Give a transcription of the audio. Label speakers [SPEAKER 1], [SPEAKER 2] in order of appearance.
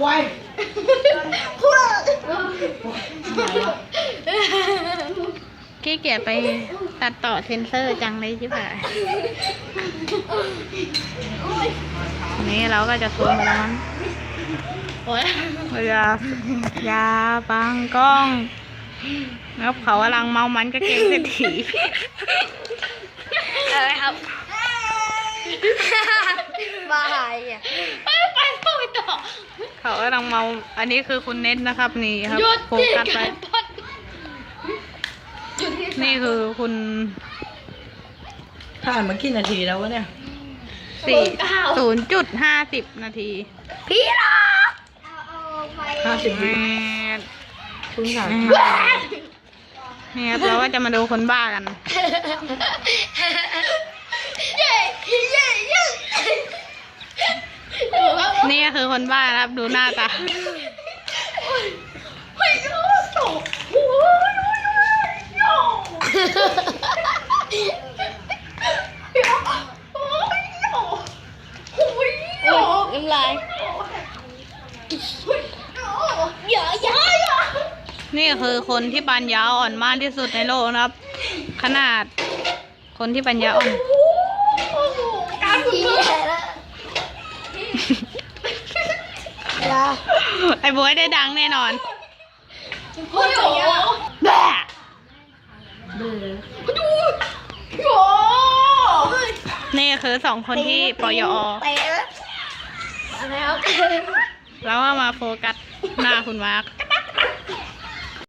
[SPEAKER 1] ไว
[SPEAKER 2] ขี้เกียจไปตัดต่อเซนเซอร์จังเลยใช่ปะนนี้เราก็จะทวนแล้วมั้ง
[SPEAKER 3] โอ้ย
[SPEAKER 2] อย่าอย่าบังกล้องแล้วเขากำลังเมามันก็เก่งเศรษฐี
[SPEAKER 3] อะไรครับ บ้า อะไปไปไปต่อ
[SPEAKER 2] เขากำลังเมา อันนี้คือคุณเน็ตนะครับ นี่ครับ
[SPEAKER 3] หยุด
[SPEAKER 2] โฟกัสไป
[SPEAKER 3] พัด
[SPEAKER 2] นี่คือคุณ
[SPEAKER 1] ผ่านมากี่นาทีแล้ววะเนี่ย
[SPEAKER 2] สี่ศูนย์จุดห้าสิบนาที
[SPEAKER 3] พี่หรอ
[SPEAKER 1] ห้าสิบวิ
[SPEAKER 2] แมด
[SPEAKER 1] เพิ่งผ่าน
[SPEAKER 2] นี่ครับเราก็จะมาดูคนบ้ากัน
[SPEAKER 3] เย้เย้เย้
[SPEAKER 2] นี่ก็ คือคนบ้านะครับ ดูหน้าตา
[SPEAKER 3] เฮ้ยโอ้โหโอ้ยโอ้ยโอ้ยโอ้ยน้ำลายอย่าอย่าอย่า
[SPEAKER 2] นี่คือคนที่ปัญญาอ่อนมากที่สุดในโลกนะครับ ขนาด คนที่ปัญญาอ่อน
[SPEAKER 3] การฝึก มือ
[SPEAKER 2] ไอ้บวยได้ดังแน่นอน
[SPEAKER 3] เฮ้ยโอ้
[SPEAKER 2] แบ่
[SPEAKER 3] ดูโอ้
[SPEAKER 2] นี่คือสองคนที่ปยอ
[SPEAKER 3] เตะอะไรครับ
[SPEAKER 2] แล้วก็มาโฟกัสหน้าคุณมาร์ค